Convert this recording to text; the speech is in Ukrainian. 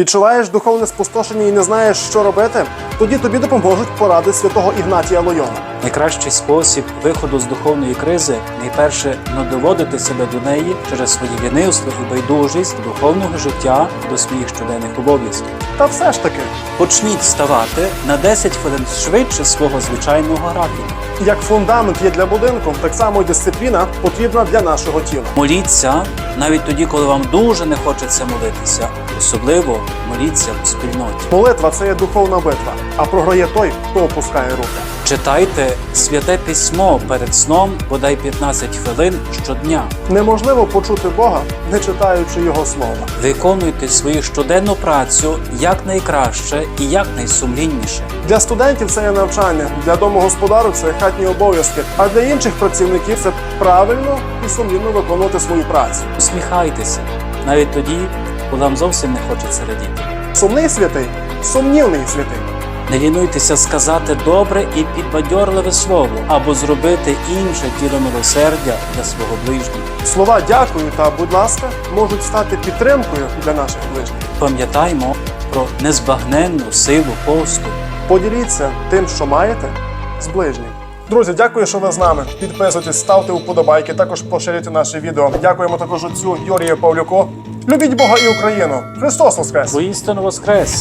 Відчуваєш духовне спустошення і не знаєш, що робити? Тоді тобі допоможуть поради святого Ігнатія Лойона. Найкращий спосіб виходу з духовної кризи найперше не доводити себе до неї через свої лінивство і байдужість духовного життя до своїх щоденних обов'язків. Та все ж таки, Почніть вставати на 10 хвилин швидше свого звичайного графіку. як фундамент є для будинку, так само і дисципліна потрібна для нашого тіла. Моліться навіть тоді, коли вам дуже не хочеться молитися. Особливо моліться у спільноті. Молитва це є духовна битва, а програє той, хто опускає руки. Читайте святе письмо перед сном бодай 15 хвилин щодня. Неможливо почути Бога, не читаючи Його слова. Виконуйте свою щоденну працю якнайкраще і якнайсумлінніше. Для студентів це є навчання, для домогосподарок це хатні обов'язки, а для інших працівників це правильно і сумлінно виконувати свою працю. Усміхайтеся навіть тоді, коли вам зовсім не хочеться радіти. Сумний святий, сумнівний святий. Не лінуйтеся сказати добре і підбадьорливе слово або зробити інше діло милосердя для свого ближнього. Слова дякую та будь ласка можуть стати підтримкою для наших ближніх. Пам'ятаймо про незбагненну силу посту. Поділіться тим, що маєте, з ближнім. Друзі, дякую, що ви з нами. Підписуйтесь, ставте вподобайки, також поширюйте наше відео. Дякуємо також отцю Юрію Павлюку. Любіть Бога і Україну! Христос Воскрес! Воістину воскрес!